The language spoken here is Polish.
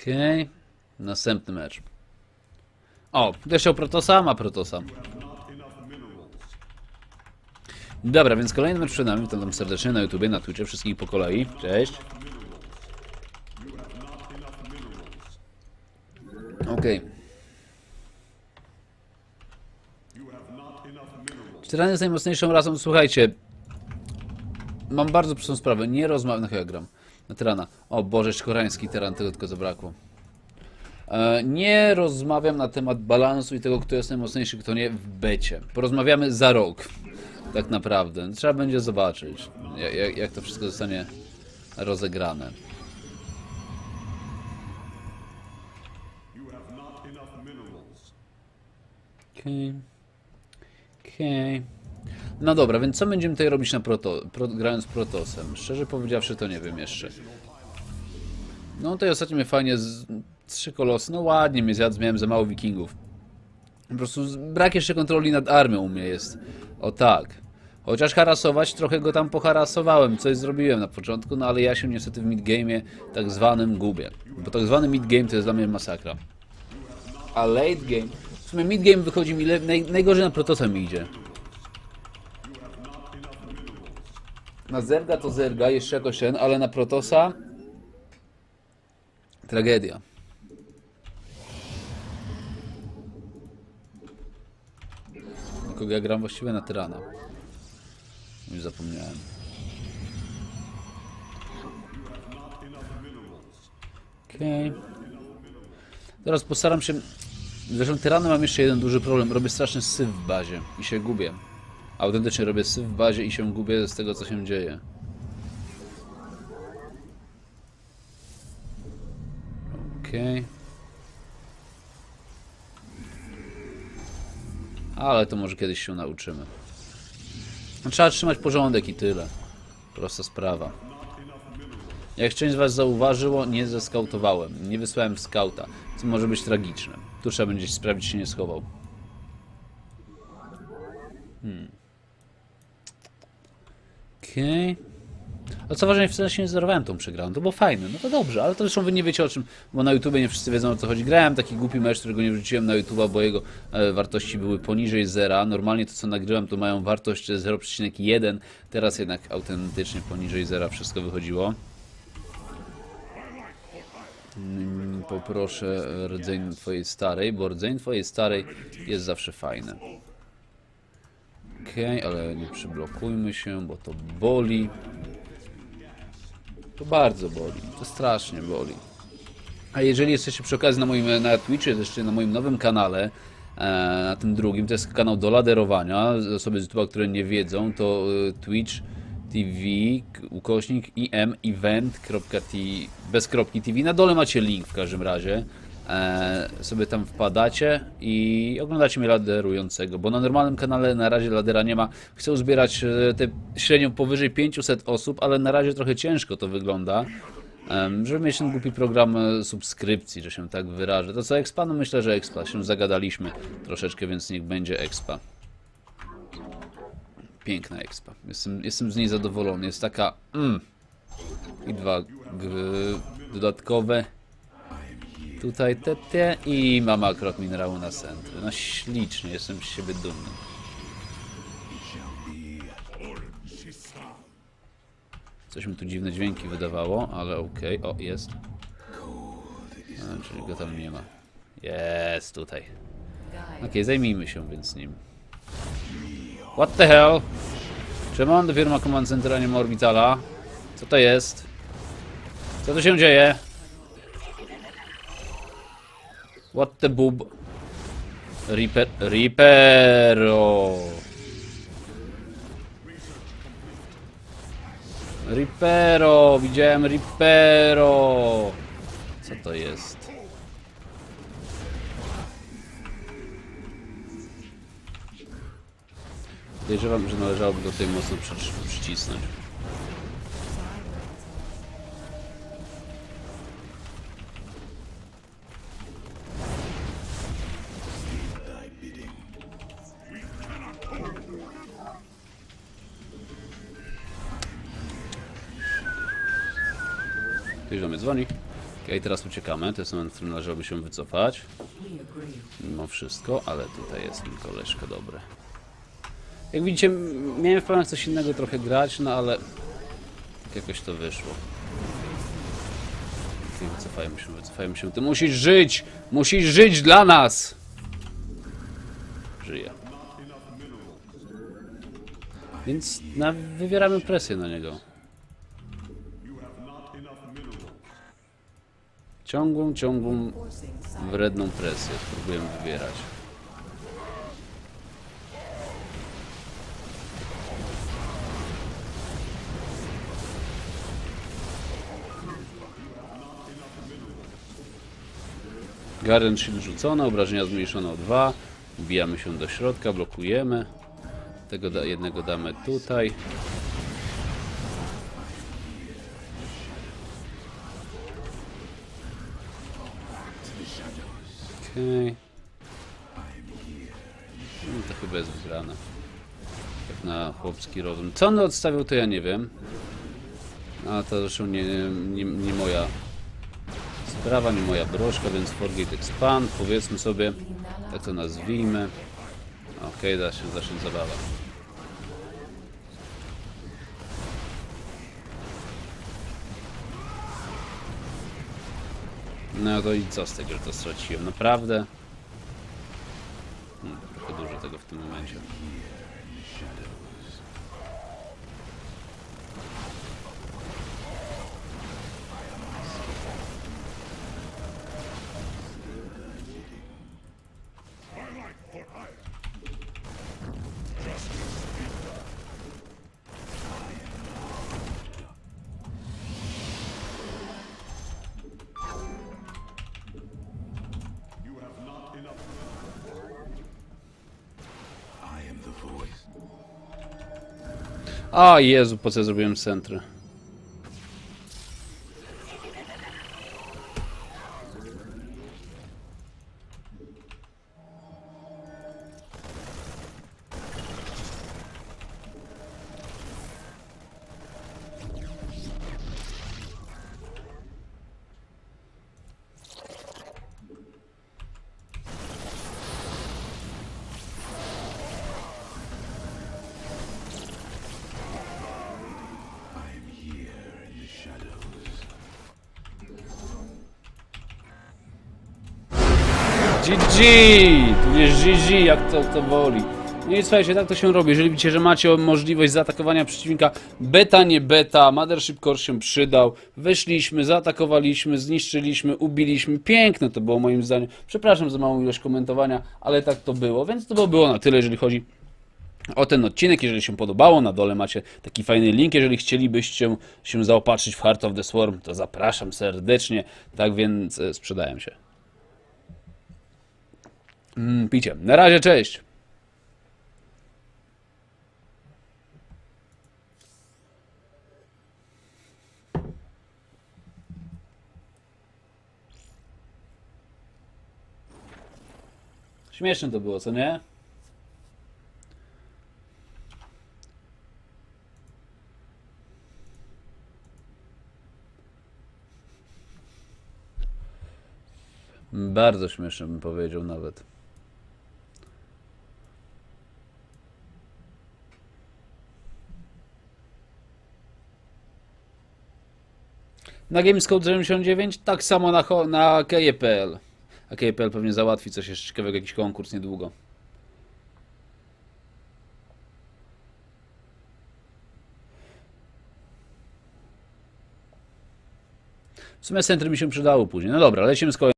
Okej. Następny mecz. O, chciał Protosa? Ma Protosa. Dobra, więc kolejny mecz przed nami. Witam tam serdecznie na YouTubie, na Twitchu, wszystkich po kolei. Cześć. Okej. Tyrany jest najmocniejszą rasą. Słuchajcie, mam bardzo prostą sprawę. Nie rozmawiam. No chyba gram. Na tyrana. O Boże, jeszcze koreański tyran, tego tylko zabrakło. E, Nie rozmawiam na temat balansu i tego, kto jest najmocniejszy, kto nie w becie. Porozmawiamy za rok. Tak naprawdę. Trzeba będzie zobaczyć, jak, jak, to wszystko zostanie rozegrane. Okej. Okej. No dobra, więc co będziemy tutaj robić na proto, pro, grając Protosem? Szczerze powiedziawszy, to nie wiem jeszcze. No tutaj ostatnio mnie fajnie z trzy kolosy, no ładnie mnie zjadł, miałem za mało wikingów. Po prostu brak jeszcze kontroli nad armią u mnie jest. O tak. Chociaż harasować, trochę go tam poharasowałem, coś zrobiłem na początku, no ale ja się niestety w midgame'ie tak zwanym gubię. Bo tak zwany midgame to jest dla mnie masakra. A late game... W sumie midgame wychodzi mi le... naj... najgorzej na Protosa mi idzie. Na Zerga to Zerga, jeszcze jakoś ten, ale na Protosa... Tragedia. Na kogo ja gram właściwie na Tyrana. Już zapomniałem. Okej. Teraz postaram się... Zresztą Tyranem mam jeszcze jeden duży problem. Robię straszny syf w bazie i się gubię. Autentycznie robię syf w bazie i się gubię z tego, co się dzieje. Okej. Ale to może kiedyś się nauczymy. No, Trzeba trzymać porządek i tyle. Prosta sprawa. Jak część z Was zauważyło, nie zeskautowałem. Nie wysłałem skauta, co może być tragiczne. Tu trzeba będzie sprawdzić, czy się nie schował. Hmm. Okej. A co ważne, wcale się nie zerwałem tą przegraną. To było fajne, no to dobrze, ale to zresztą wy nie wiecie o czym, bo na YouTubie nie wszyscy wiedzą o co chodzi. Grałem taki głupi mecz, którego nie wrzuciłem na YouTube'a, bo jego e, wartości były poniżej zera. Normalnie to co nagrywam to mają wartość 0,1, teraz jednak autentycznie poniżej zera wszystko wychodziło. Mm, Poproszę rdzeń twojej starej, bo rdzeń twojej starej jest zawsze fajny. Okej, ale nie przyblokujmy się, bo to boli. To bardzo boli, to strasznie boli. A jeżeli jesteście przy okazji na moim na Twitchu, jeszcze na moim nowym kanale, e, na tym drugim, to jest kanał do laderowania. Osoby z YouTube'a, które nie wiedzą, to e, Twitch TV, ukośnik im event.tv, bez kropki TV. Na dole macie link w każdym razie. E, sobie tam wpadacie i oglądacie mnie laderującego, bo na normalnym kanale na razie ladera nie ma. Chcę uzbierać e, te średnio powyżej 500 osób, ale na razie trochę ciężko to wygląda. Żeby mieć ten głupi program e, subskrypcji, że się tak wyrażę. To co Expa? No myślę, że Expa. Się zagadaliśmy troszeczkę, więc niech będzie Expa. Piękna Expa. Jestem, jestem z niej zadowolony. Jest taka... Mm. I dwa g- dodatkowe. Tutaj te, te i mam akurat minerału na centry. No ślicznie, jestem z siebie dumny. Coś mi tu dziwne dźwięki wydawało, ale okej. O, jest. A, czyli go tam nie ma. Jest tutaj. Okej, zajmijmy się więc nim. What the hell? Czemu on dopiero ma command center, a nie ma orbitala? Co to jest? Co tu się dzieje? What the boob? Reaper... Reapero! Ripero! Widziałem Ripero! Co to jest? Podejrzewam, że należałoby go tutaj mocno przyci- przycisnąć. Ktoś do mnie dzwoni. Okej, teraz uciekamy. To jest moment, w którym należałoby się wycofać. Mimo wszystko, ale tutaj jest ten koleżka dobry. Jak widzicie, miałem w planach coś innego trochę grać, no ale jakoś to wyszło. Okej, wycofajmy się, wycofajmy się. Ty musisz żyć! Musisz żyć dla nas! Żyje. Więc na, wywieramy presję na niego. Ciągłą, ciągłą, wredną presję spróbujemy wywierać. Garden Shield rzucone, obrażenia zmniejszone o 2. Wbijamy się do środka, blokujemy. Tego jednego damy tutaj. Okej. No, to chyba jest wygrane. Tak na chłopski rozum. Co on odstawił, to ja nie wiem. A to zresztą nie, nie, nie moja sprawa, nie moja broszka, więc forget expand, powiedzmy sobie, tak to nazwijmy. Okej, da się zacząć zabawa. No to i co z tego, że to straciłem? Naprawdę? Hmm, trochę dużo tego w tym momencie. A Jezu, po co zrobiłem centry? GG! Tu jest GG, jak to, to woli. No i słuchajcie, tak to się robi. Jeżeli widzicie, że macie możliwość zaatakowania przeciwnika, beta nie beta, Mothership Core się przydał. Weszliśmy, zaatakowaliśmy, zniszczyliśmy, ubiliśmy. Piękne to było moim zdaniem. Przepraszam za małą ilość komentowania, ale tak to było. Więc to było na tyle, jeżeli chodzi o ten odcinek. Jeżeli się podobało, na dole macie taki fajny link. Jeżeli chcielibyście się zaopatrzyć w Heart of the Swarm, to zapraszam serdecznie. Tak więc e, sprzedają się. Mm, picie. Na razie, cześć. Śmieszne to było, co nie? Bardzo śmieszne bym powiedział nawet. Na Gamescode 79, tak samo na, na KPL. A KPL pewnie załatwi coś jeszcze ciekawego, jakiś konkurs niedługo. W sumie mi się przydało później. No dobra, lecimy z kolejnym.